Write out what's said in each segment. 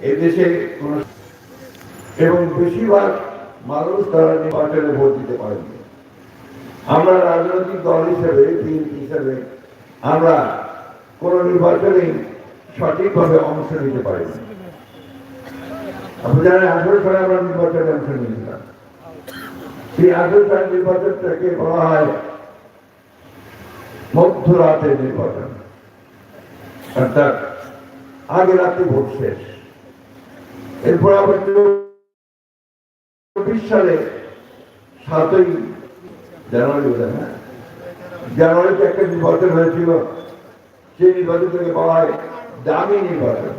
এদেশে এবং বেশিরভাগ মানুষ তারা নির্বাচনে ভোট দিতে পারেনি আমরা রাজনৈতিক দল হিসেবে, বিএনপি হিসেবে, আমরা কোন নির্বাচনে সঠিকভাবে অংশ নিতে পারিনি। আপনি জানেন, আঠারো সালে আমরা নির্বাচনে অংশ নিয়েছিলাম। সেই আঠারো সাল নির্বাচনটাকে বলা হয় মধ্যরাতের নির্বাচন। অর্থাৎ আগে রাতে ভোট শেষ। এরপর আবার চব্বিশ সালে সাতই জানুয়ারি বোধ হয়, জানুয়ারিতে একটা নির্বাচন হয়েছিল। সেই নির্বাচনটাকে বলা হয় দামি নির্বাচন।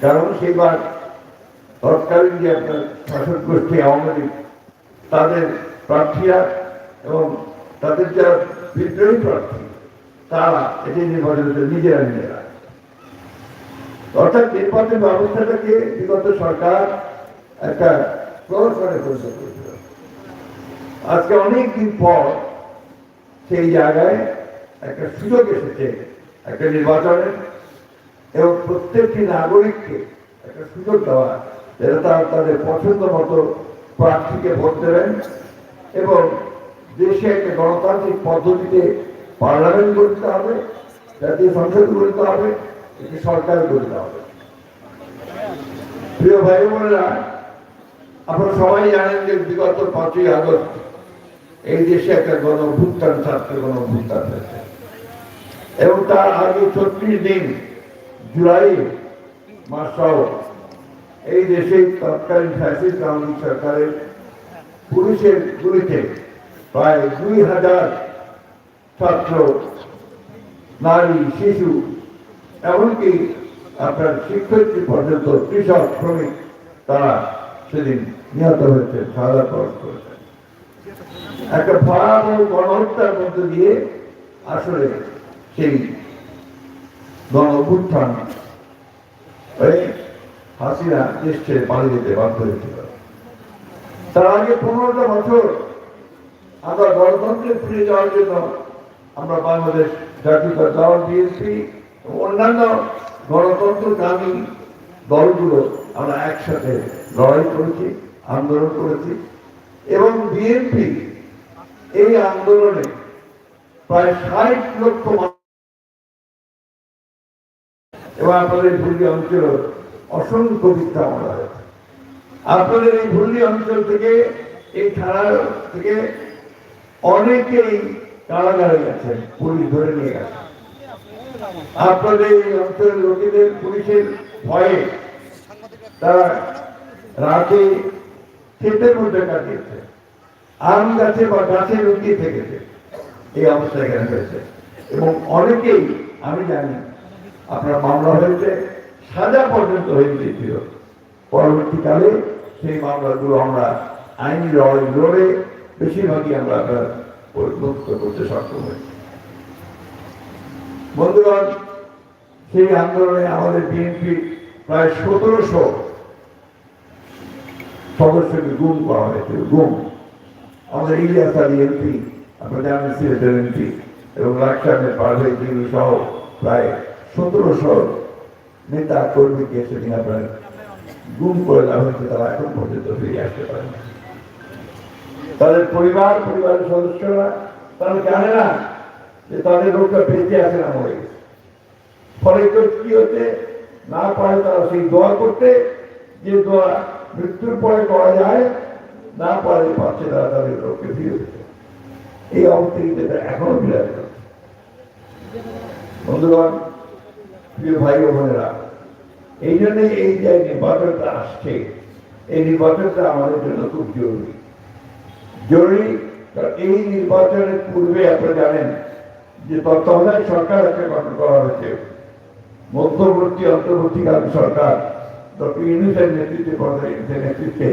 কারণ সেইবার তৎকালীন যে আপনার শাসক গোষ্ঠী আওয়ামী লীগ তাদের প্রার্থীরা এবং তাদের যারা বিদ্রোহী প্রার্থী তারা এটি নির্বাচন নিজেরা নিজেরা অর্থাৎ নির্বাচন ব্যবস্থাটাকে বিগত সরকার একটা প্রহসনে পরিণত করেছিল। আজকে অনেক দিন পর সেই জায়গায় একটা সুযোগ এসেছে একটা নির্বাচনের এবং প্রত্যেকটি নাগরিককে একটা সুযোগ দেওয়া যাতে তারা তাদের পছন্দ মতো প্রার্থীকে ভোট দেবেন এবং দেশে একটা গণতান্ত্রিক পদ্ধতিতে পার্লামেন্ট গঠিত হবে, জাতীয় সংসদ গঠিত হবে একটি সরকার গঠিত হবে প্রিয় ভাই বোনেরা, আপনারা সবাই জানেন যে বিগত পাঁচই আগস্ট এই দেশে একটা গণ অভ্যুত্থান ছাত্র গণ অভ্যুত্থান হয়েছে। এবং তার আগে ছত্রিশ দিন জুলাই মাসটাও এই দেশে তৎকালীন ফ্যাসিস্ট আওয়ামী সরকারের পুলিশের গুলিতে প্রায় দুই হাজার ছাত্র, নারী, শিশু এমনকি আপনার শিক্ষার্থী পর্যন্ত কৃষক, শ্রমিক, তারা সেদিন নিহত হয়েছে, সাদা বরণ করেছে। একটা ভয়াবহ গণহত্যার মধ্যে দিয়ে আসলে সেই গণ অভ্যুত্থান হাসিনা দেশ পালিয়ে যেতে বাধ্য হয়েছিল। তার আগে পনেরোটা বছর আমরা গণতন্ত্রে ফিরে যাওয়ার জন্য আমরা বাংলাদেশ জাতীয় দল, বিএনপি অন্যান্য গণতন্ত্র গণতন্ত্রকামী দলগুলো আমরা একসাথে লড়াই করেছি, আন্দোলন করেছি এবং বিএনপি এই আন্দোলনে প্রায় ষাট লক্ষ এবং আপনাদের ভুলি অঞ্চল অসংখ্য মিথ্যা মামলা হয়েছে আপনাদের এই ভুলি অঞ্চল থেকে, এই থানা থেকে অনেকেই কারাগারে গেছেন, পুলিশ ধরে নিয়ে গেছে আপনাদের এই অঞ্চলের লোকেদের পুলিশের ভয়ে তারা রাতে ক্ষেতের মধ্যে কাটিয়েছে আম গাছে বা গাছে লুকিয়ে থেকেছে। এই অবস্থা এখানে হয়েছে। এবং অনেকেই, আমি জানি, আপনার মামলা হয়েছে, সাজা পর্যন্ত হয়ে গিয়েছিল। পরবর্তীকালে সেই মামলাগুলো আমরা আইনি লড়াই লড়ে বেশিরভাগই আমরা মুক্ত করতে সক্ষম হয়েছি। বন্ধুগণ, সেই আন্দোলনে আমাদের বিএনপি প্রায় সতেরোশো সদস্যকে গুম করা হয়েছিল গুম আমাদের ইলিয়াস আলী এমপি আপনার জানেন, সিলেটের এমপি এবং লাকসামের পারভেজ জিলু সহ প্রায় সতেরোশো নেতা কর্মীকে সেদিন আপনার গুম করে দেওয়া হয়েছে, তারা এখন পর্যন্ত ফিরে আসতে পারে না। তাদের পরিবার, পরিবারের সদস্যরা, তারা জানে না যে তাদের লোকটা বেঁচে আছে না মরে গেছে। ফলে তো কি হচ্ছে? না পারে তারা সেই দোয়া করতে, যে দোয়া মৃত্যুর পরে করা যায়, না পারে পাচ্ছে তারা তাদের লোককে ফিরে এই অবস্থা কিন্তু এখনও বিরাজ বন্ধুগণ, প্রিয় ভাই বোনেরা, এই জন্য এই যে নির্বাচনটা আসছে, এই নির্বাচনটা আমাদের জন্য খুব জরুরি। জরুরি কারণ এই নির্বাচনের পূর্বে আপনারা জানেন যে তত্ত্বাবধায়ক সরকার একটা গঠন করা হয়েছে। মধ্যবর্তী, অন্তর্বর্তীকালীন সরকার, ডক্টর ইউনুসের নেতৃত্বে নেতৃত্বে।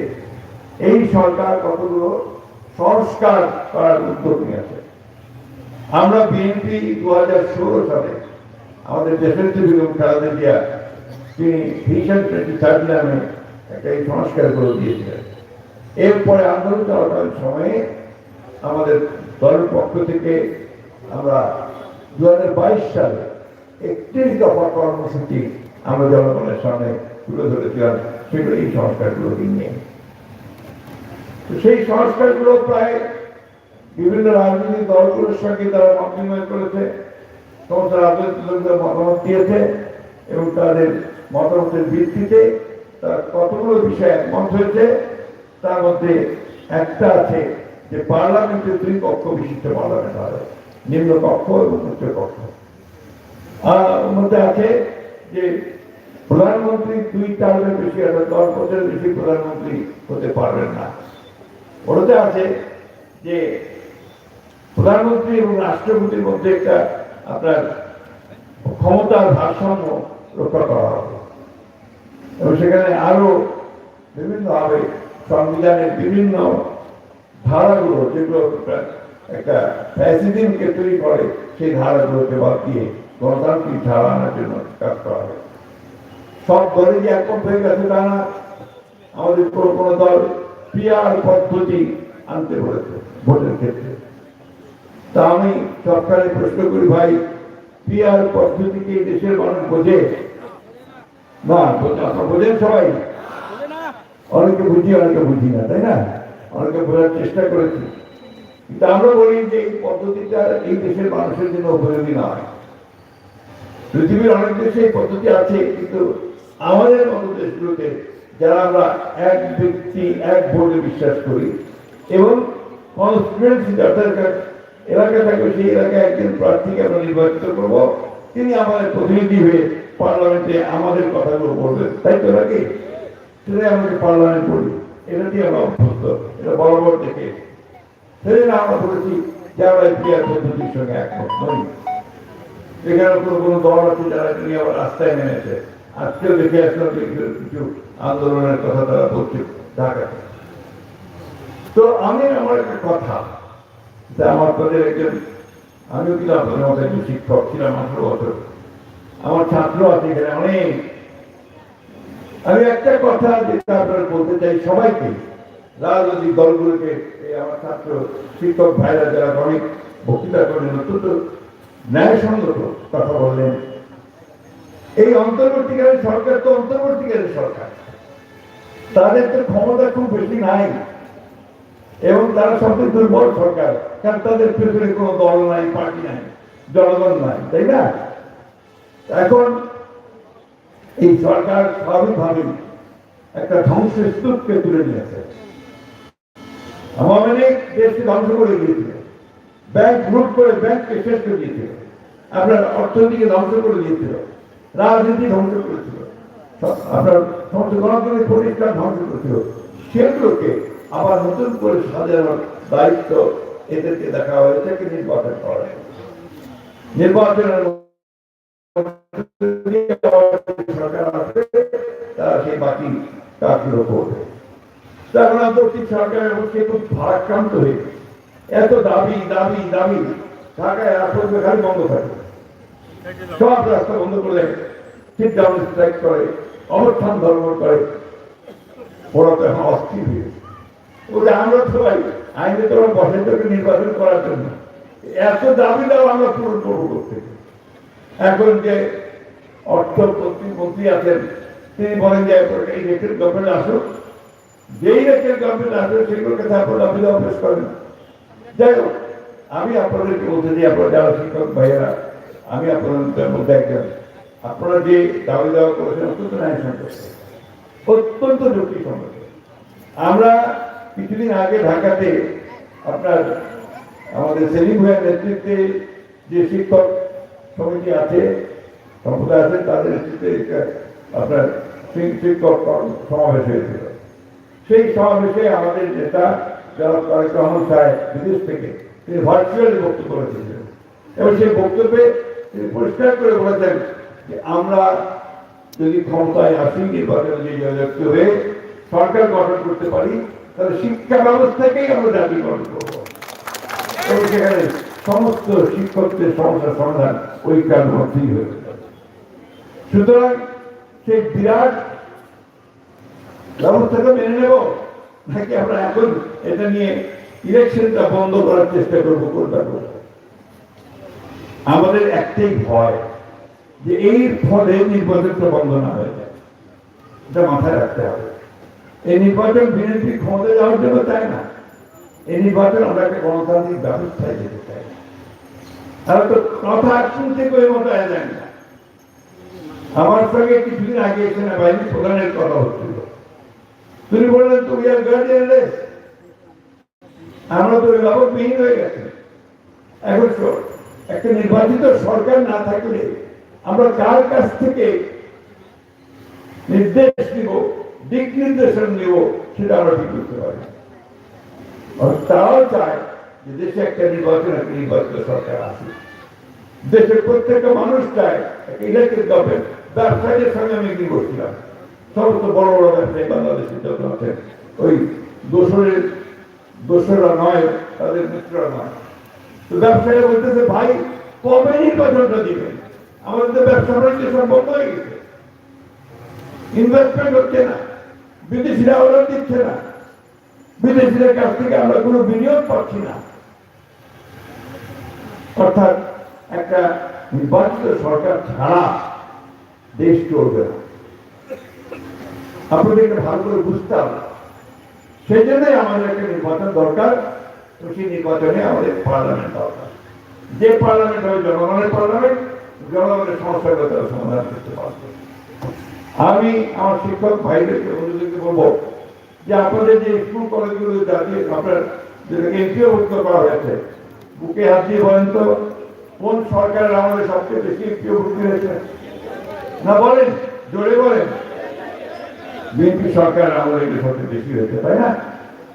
এই সরকার কতগুলো সংস্কার করার উদ্যোগ নিয়েছে। আমরা বিএনপি দু হাজার ষোলো সালে আমাদের দেশের বেগম খালেদা জিয়া তিনি ভিশন টোয়েন্টি থার্ড নামে একটা এই সংস্কার করে দিয়েছিলেন। এরপরে আন্দোলন চলাকালীন সময়ে আমাদের দলের পক্ষ থেকে আমরা দু সালে একত্রিশ দফা কর্মসূচি আমরা জনগণের সামনে তুলে ধরেছিলাম, সেগুলো এই সংস্কারগুলোকে নিয়ে তো সেই সংস্কারগুলো প্রায় বিভিন্ন রাজনৈতিক দলগুলোর সঙ্গে তারা করেছে, সমস্ত রাজনৈতিক দলগুলো মতামত দিয়েছে এবং তাদের মতামতের ভিত্তিতে তারা কতগুলো বিষয়ে একমত হয়েছে, তার মধ্যে একটা আছে যে পার্লামেন্টে দুই কক্ষ বিশিষ্ট পার্লামেন্ট হবে। নিম্ন কক্ষ এবং উচ্চ কক্ষ আর মধ্যে আছে যে প্রধানমন্ত্রী দুই টার্মের বেশি অর্থাৎ দশ বছরের বেশি প্রধানমন্ত্রী হতে পারবেন না। ওটাতে আছে যে প্রধানমন্ত্রী এবং রাষ্ট্রপতির মধ্যে একটা আপনার ক্ষমতার ভারসাম্য রক্ষা করা হবে। এবং সেখানে আরও বিভিন্নভাবে সংবিধানের বিভিন্ন ধারাগুলো যেগুলো একটা- ফ্যাসিজমকে তৈরি করে সেই ধারাগুলোকে বাদ দিয়ে গণতান্ত্রিক ধারা আনার জন্য কাজ করা হবে সব দলে যে একমত হয়ে গেছে তা না আমাদের কোনো কোনো দল পিয়ার পদ্ধতি আনতে বলেছে ভোটের ক্ষেত্রে। তা আমি সরকারে প্রশ্ন করি ভাই পিয়ার পদ্ধতি কি দেশের মানুষ বোঝে? না বোঝে- আপনারা বোঝেন সবাই? অনেকে বুঝি অনেকে বুঝি না তাই না? অনেকে বোঝার চেষ্টা করেছি। কিন্তু আমরা বলি যে এই পদ্ধতিটা এই দেশের মানুষের জন্য উপযোগী নয়। পৃথিবীর অনেক দেশে এই পদ্ধতি আছে, কিন্তু আমাদের মতো দেশগুলোতে যারা আমরা এক ব্যক্তি, এক ভোটে বিশ্বাস করি এবং এলাকা থাকবে সেই এলাকায় একজন প্রার্থীকে আমরা নির্বাচিত করব। তিনি আমাদের প্রতিনিধি হয়ে পার্লামেন্টে আমাদের কথাগুলো বলবেন। তাই তো নাকি? সেটাই আমাদের পার্লামেন্ট বলি, এটা দিয়ে আমরা অভ্যস্ত। এটা বরাবর দেখে সেই আমরা বলেছি যে আমরা পিয়ার পদ্ধতির সঙ্গে একমত নই এখানে কোনো কোনো দল আছে যারা নিয়ে আবার রাস্তায় নেমেছে। আজকেও দেখে আসলাম কিছু আন্দোলনের কথা তারা বলছে ঢাকাতে। তো আমি আমার একটা কথা, যে আমার তাদের একজন আমিও কিন্তু আপনাদের মতো একজন শিক্ষক, ছিলাম আঠারো বছর। আমার ছাত্র আছে এখানে অনেক। আমি একটা কথা যেটা আপনারা বলতে চাই সবাইকে রাজনৈতিক দলগুলোকে এই আমার ছাত্র শিক্ষক ভাইরা যারা অনেক বক্তৃতা করলেন অত্যন্ত ন্যায়সঙ্গত কথা বললেন। এই অন্তর্বর্তীকালীন সরকার তো অন্তর্বর্তীকালীন সরকার। তাদের তো ক্ষমতা খুব বেশি নাই। এবং তারা সবচেয়ে দুর্বল সরকার, কারণ তাদের পেছনে কোনো দল নাই, পার্টি নাই, জনগণ নাই, তাই না? এখন এই সরকার স্বাভাবিকভাবেই একটা ধ্বংসের স্তূপকে তুলে নিয়েছে। আওয়ামী দেশকে ধ্বংস করে দিয়েছিল ব্যাংক লুট করে ব্যাংককে শেষ করে দিয়েছিল আপনার অর্থনীতিকে ধ্বংস করে দিয়েছিল। রাজনীতি ধ্বংস করেছিল। আপনার সমস্ত প্রতিষ্ঠান ধ্বংস করেছিল। সেগুলোকে আবার নতুন করে সাজানোর দায়িত্ব এদেরকে দেখা হয়েছে কি নির্বাচন করা নির্বাচনের সরকার আসবে তারা সেই বাকি কাজগুলো করবে। আন্তর্জাতিক সরকারের মধ্যে খুব ভারাক্রান্ত হয়ে এত দাবি দাবি দাবি ঢাকায় আসলে খালি বন্ধ থাকে। সব রাস্তা বন্ধ করে সিট ডাউন স্ট্রাইক করে অবস্থান ধর্ম করে। ওরা তো এখন অস্থির হয়ে। বলে আমরা সবাই আইনে তো বসে তোকে নির্বাচন করার জন্য। এত দাবি দাও আমরা পূরণ করব করতে। এখন যে অর্থমন্ত্রী, মন্ত্রী আছেন, তিনি বলেন যে রেটের গভর্নমেন্ট আসুক যেই রেটের গভর্নমেন্ট আসবে পেশ করেন যাই হোক, আমি আপনাদেরকে বলতে চাই, আপনারা যারা শিক্ষক ভাইয়েরা, আমি আপনাদের মধ্যে একজন। আপনারা যে দাবি দেওয়া করেছেন, অত্যন্ত ন্যায় সম্পর্ক অত্যন্ত যুক্তিসম্মত আমরা কিছুদিন আগে ঢাকাতে আপনার আমাদের সেলিম ভাইয়ের নেতৃত্বে যে শিক্ষক সমিতি আছে, সম্প্রদায় আছে, তাদের নেতৃত্বে আপনার শিক্ষক সমাবেশ হয়েছিল। সেই সমাবেশে আমাদের নেতা যারা তারেক রহমান সাহেব বিদেশ থেকে, তিনি ভার্চুয়ালি বক্তব্য রেখেছিলেন। এবং সেই বক্তব্যে তিনি পরিষ্কার করে বলেছেন যে আমরা যদি ক্ষমতায় আসি, নির্বাচনে যে জয়যুক্ত হয়ে সরকার গঠন করতে পারি, তাহলে শিক্ষা ব্যবস্থাকেই আমরা জাতীয়করণ করব। এবং সেখানে সমস্ত শিক্ষকদের সমস্যার সমাধান ওই কার মধ্যেই হয়েছে সুতরাং সেই বিরাট ব্যবস্থাকে মেনে নেব? নাকি আমরা এখন এটা নিয়ে ইলেকশনটা বন্ধ করার চেষ্টা করব করব? আমাদের একটাই ভয় যে এই ফলে নির্বাচনটা বন্ধ না হয়ে যায়। এটা মাথায় রাখতে হবে। এই নির্বাচন বিএনপি ক্ষমতা যাওয়ার জন্য চায় না। এই নির্বাচন আমরা একটা গণতান্ত্রিক ব্যবস্থায় যেতে চাই তারা তো কথা শুনতে করে মতো যায় না। আমার সঙ্গে কিছুদিন আগে সেনাবাহিনী প্রধানের কথা হচ্ছিল। তিনি বললেন তুমি আর গার্ডিয়ানলেস আমরা তো অভিভাবকবিহীন হয়ে গেছে। এখন একটা নির্বাচিত সরকার না থাকলে আমরা কার কাছ থেকে নির্দেশ দিব দিক নির্দেশন দিব সেটা আমরা ঠিক করতে পারি তারাও চায় যে দেশে একটা নির্বাচন, একটা নির্বাচিত সরকার আসে দেশের প্রত্যেকটা মানুষ চায় একটা ইলেকটেড গভর্নমেন্ট ব্যবসায়ীদের সঙ্গে আমি একদিন বসছিলাম সমস্ত বড় বড় ব্যবসায়ী বাংলাদেশের যত আছেন ওই দোসরের দোসররা নয়, তাদের মিত্ররা নয়। তো ব্যবসায়ীরা বলতেছে, ভাই, কবে নির্বাচনটা দিবেন? আমাদের ব্যবসা বাণিজ্য সব বন্ধ হয়ে গেছে। ইনভেস্টমেন্ট হচ্ছে না। বিদেশিরা অর্ডার দিচ্ছে না। বিদেশিদের কাছ থেকে আমরা কোনো বিনিয়োগ পাচ্ছি না। অর্থাৎ একটা নির্বাচিত সরকার ছাড়া দেশ চলবে না। আপনাদের এটা ভালো করে বুঝতে হবে। সেই জন্যই আমাদের একটা নির্বাচন দরকার। তো সেই নির্বাচনে আমাদের পার্লামেন্ট দরকার। যে পার্লামেন্ট হবে, জনগণের পার্লামেন্ট জনগণের সমস্যাগুলো তারা সমাধান করতে পারবে। আমি আমার শিক্ষক ভাইদেরকে বন্ধুদেরকে বলব যে আপনাদের যে স্কুল কলেজগুলো জাতীয়, আপনার যেটাকে এমপিও ভুক্ত করা হয়েছে, বুকে দিয়ে বলেন তো, কোন সরকারের আমাদের সবচেয়ে বেশি এমপিও ভুক্তি হয়েছে? না বলেন, জোরে বলেন। বিএনপি সরকার আমাদের এগুলো সবচেয়ে বেশি হয়েছে, তাই না?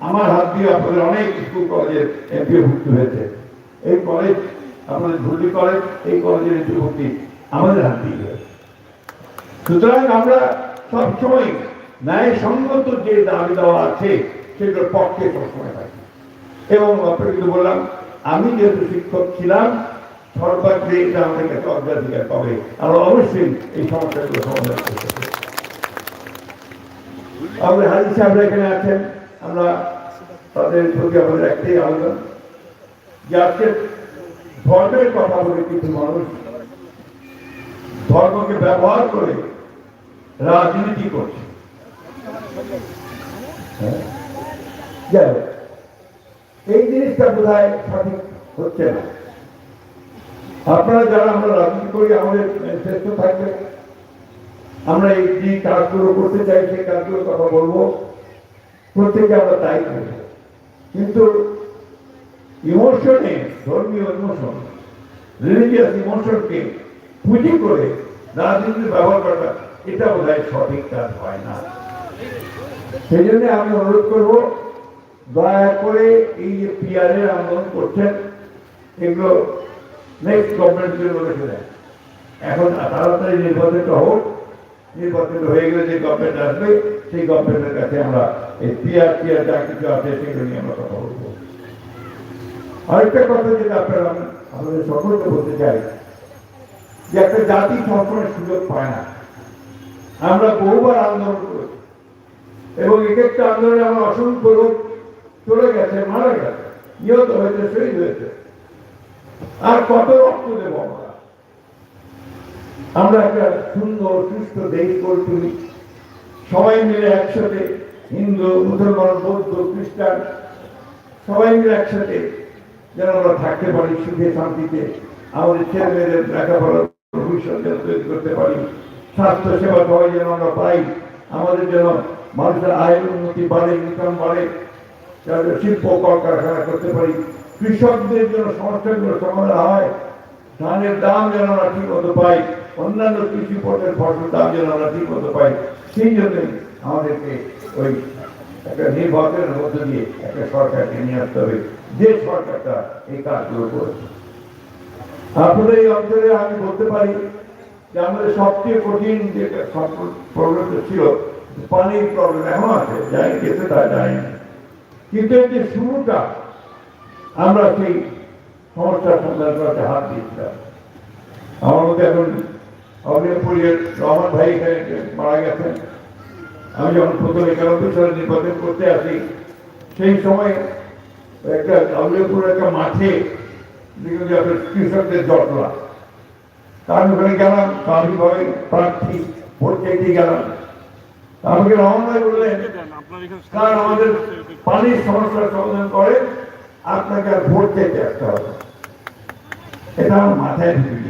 আমার হাত দিয়ে আপনাদের অনেক স্কুল কলেজের এমপিও ভুক্তি হয়েছে। এই কলেজ আমাদের ধুলি কলেজ এই কলেজের এমপিও ভুক্তি আমাদের হাত দিয়ে হয়েছে। সুতরাং আমরা সবসময় ন্যায় ন্যায়সঙ্গত যে দাবি দেওয়া আছে, সেগুলোর পক্ষে সবসময় থাকি। এবং আপনাকে বললাম, আমি যেহেতু শিক্ষক ছিলাম সরকারকে এটা আমাদের কাছে অগ্রাধিকার পাবে। আমরা অবশ্যই এই সমস্যাগুলো সমাধান করতে আমাদের হাজি সাহেবরা এখানে আছেন। আমরা তাদের প্রতি আমাদের একটাই আবেদন যে আজকে ধর্মের কথা বলে কিছু মানুষ ধর্মকে ব্যবহার করে রাজনীতি করছে। হ্যাঁ? যাই হোক, এই জিনিসটা বোধ সঠিক হচ্ছে না। আপনারা যারা আমরা রাজনীতি করি আমাদের শ্রেষ্ঠ থাকবে। আমরা এই যে কাজগুলো করতে চাই, সেই কাজগুলোর কথা বলব। প্রত্যেকে আমরা তাই করব কিন্তু ইমোশনে, ধর্মীয় ইমোশন রিলিজিয়াস ইমোশনকে পুঁজি করে রাজনীতির ব্যবহার করা এটা বোধ হয় সঠিক কাজ হয় না। সেই জন্য আমি অনুরোধ করব, দয়া করে এই যে পিয়ারের আন্দোলন করছেন, এগুলো নেক্সট গভর্নমেন্টের দেয় এখন তাড়াতাড়ি নির্বাচিত হোক নির্বাচিত হয়ে গেলে যে গভর্নমেন্ট আসবে, সেই গভর্নমেন্টের কাছে আমরা এই পিয়ার পিয়ার যা কিছু আছে সেগুলো নিয়ে আমরা কথা বলব। আরেকটা কথা যেটা আপনারা আমাদের সকলকে বলতে চাই, যে একটা জাতি সবসময় সুযোগ পায় না। আমরা বহুবার আন্দোলন করেছি। এবং এক একটা আন্দোলনে আমরা অসংখ্য লোক চলে গেছে, মারা গেছে, নিহত হয়েছে, শহীদ হয়েছে। আর কত রক্ত দেব আমরা? আমরা একটা সুন্দর, সুস্থ দেশ করে তুলি। সবাই মিলে একসাথে হিন্দু, মুসলমান, বৌদ্ধ, খ্রিস্টান, সবাই মিলে একসাথে যেন আমরা থাকতে পারি সুখে, শান্তিতে। আমাদের ছেলে মেয়েদের লেখাপড়ার ভবিষ্যৎ যেন তৈরি করতে পারি। স্বাস্থ্য সেবা সবাই যেন আমরা পাই। আমাদের যেন মানুষের আয়ের উন্নতি বাড়ে ইনকাম বাড়ে। যাতে শিল্প, কলকারখানা করতে পারি। কৃষকদের জন্য সমস্যাগুলো সমাধান হয়, ধানের দাম যেন আমরা ঠিক মতো পাই। অন্যান্য কৃষি পণ্যের ফসল দাম যেন আমরা ঠিক মতো পাই। সেই জন্যই আমাদেরকে ওই একটা নির্বাচনের মধ্য দিয়ে একটা সরকারকে নিয়ে আসতে হবে। যে সরকারটা এই কাজগুলো করেছে। আপনাদের এই অঞ্চলে আমি বলতে পারি যে আমাদের সবচেয়ে কঠিন যে প্রবলেমটা ছিল, পানির প্রবলেম এখন আছে, যাই গেছে তা যায় না। কিন্তু এই যে শুরুটা, আমরা সেই সমস্যার সমাধান করতে হাত দিয়েছিলাম। আমার মধ্যে এখন অগ্নিপুরের রহমান ভাই এখানে মারা গেছেন। আমি যখন প্রথম একানব্বই সালে নির্বাচন করতে আসি, সেই সময় একটা অগ্নিপুর একটা মাঠে কৃষকদের জটলা তা আমি ওখানে গেলাম স্বাভাবিকভাবে প্রার্থী, ভোট চাইতে গেলাম। আমাকে রহমান ভাই বললেন কারণ আমাদের পানির সমস্যার সমাধান করে আপনাকে আর ভোট চাইতে আসতে হবে এটা আমার মাথায় ঢুকে